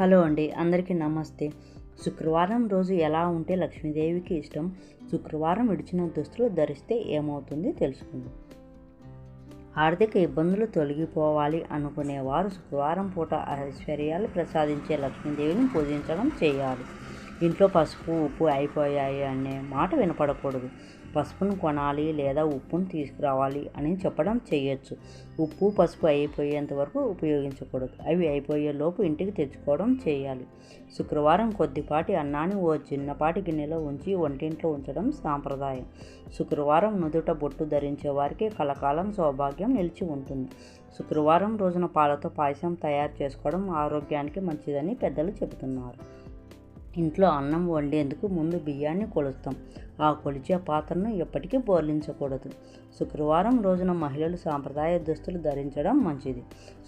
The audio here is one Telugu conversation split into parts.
హలో అండి అందరికీ నమస్తే. శుక్రవారం రోజు ఎలా ఉంటే లక్ష్మీదేవికి ఇష్టం? శుక్రవారం విడిచిన దుస్తులు ధరిస్తే ఏమవుతుంది తెలుసుకుందాం. ఆర్థిక ఇబ్బందులు తొలగిపోవాలి అనుకునేవారు శుక్రవారం పూట ఐశ్వర్యాలు ప్రసాదించే లక్ష్మీదేవిని పూజించడం చేయాలి. ఇంట్లో పసుపు ఉప్పు అయిపోయాయి అనే మాట వినపడకూడదు. పసుపును కొనాలి లేదా ఉప్పును తీసుకురావాలి అని చెప్పడం చేయొచ్చు. ఉప్పు పసుపు అయిపోయేంత వరకు ఉపయోగించకూడదు. అవి అయిపోయే లోపు ఇంటికి తెచ్చుకోవడం చేయాలి. శుక్రవారం కొద్దిపాటి అన్నాన్ని ఓ చిన్నపాటి గిన్నెలో ఉంచి వంటింట్లో ఉంచడం సాంప్రదాయం. శుక్రవారం నుదుట బొట్టు ధరించే వారికి కలకాలం సౌభాగ్యం నిలిచి ఉంటుంది. శుక్రవారం రోజున పాలతో పాయసం తయారు చేసుకోవడం ఆరోగ్యానికి మంచిదని పెద్దలు చెబుతున్నారు. ఇంట్లో అన్నం వండేందుకు ముందు బియ్యాన్ని కొలుస్తాం. ఆ కొలిచే పాత్రను ఎప్పటికీ బోర్లించకూడదు. శుక్రవారం రోజున మహిళలు సాంప్రదాయ దుస్తులు ధరించడం మంచిది.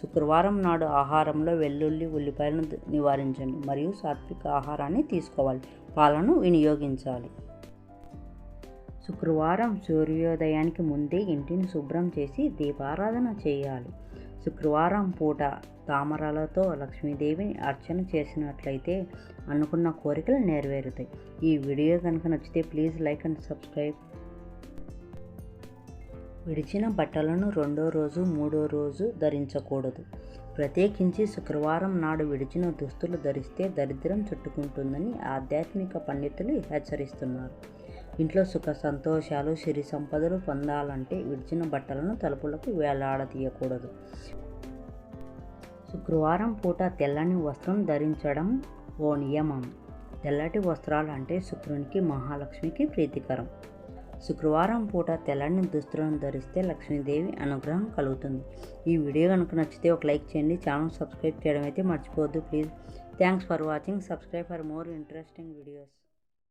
శుక్రవారం నాడు ఆహారంలో వెల్లుల్లి ఉల్లిపాయలను నివారించండి మరియు సాత్విక ఆహారాన్ని తీసుకోవాలి. పాలను వినియోగించాలి. శుక్రవారం సూర్యోదయానికి ముందే ఇంటిని శుభ్రం చేసి దీపారాధన చేయాలి. శుక్రవారం పూట తామరాలతో లక్ష్మీదేవిని అర్చన చేసినట్లయితే అనుకున్న కోరికలు నెరవేరుతాయి. ఈ వీడియో కనుక నచ్చితే ప్లీజ్ లైక్ అండ్ సబ్స్క్రైబ్. విడిచిన బట్టలను రెండో రోజు మూడో రోజు ధరించకూడదు. ప్రత్యేకించి శుక్రవారం నాడు విడిచిన దుస్తులు ధరిస్తే దరిద్రం చుట్టుకుంటుందని ఆధ్యాత్మిక పండితులు హెచ్చరిస్తున్నారు. ఇంట్లో సుఖ సంతోషాలు సిరి సంపదలు పొందాలంటే విడిచిన బట్టలను తలుపులకు వేలాడదీయకూడదు శుక్రవారం పూట తెల్లని వస్త్రం ధరించడం ఓ నియమం. తెల్లటి వస్త్రాలు అంటే శుక్రునికి మహాలక్ష్మికి ప్రీతికరం. శుక్రవారం పూట తెల్లని దుస్తులను ధరిస్తే లక్ష్మీదేవి అనుగ్రహం కలుగుతుంది. ఈ వీడియో కనుక నచ్చితే ఒక లైక్ చేయండి. ఛానల్ సబ్స్క్రైబ్ చేయడం అయితే మర్చిపోవద్దు. Please. Thanks for watching. Subscribe for more interesting videos.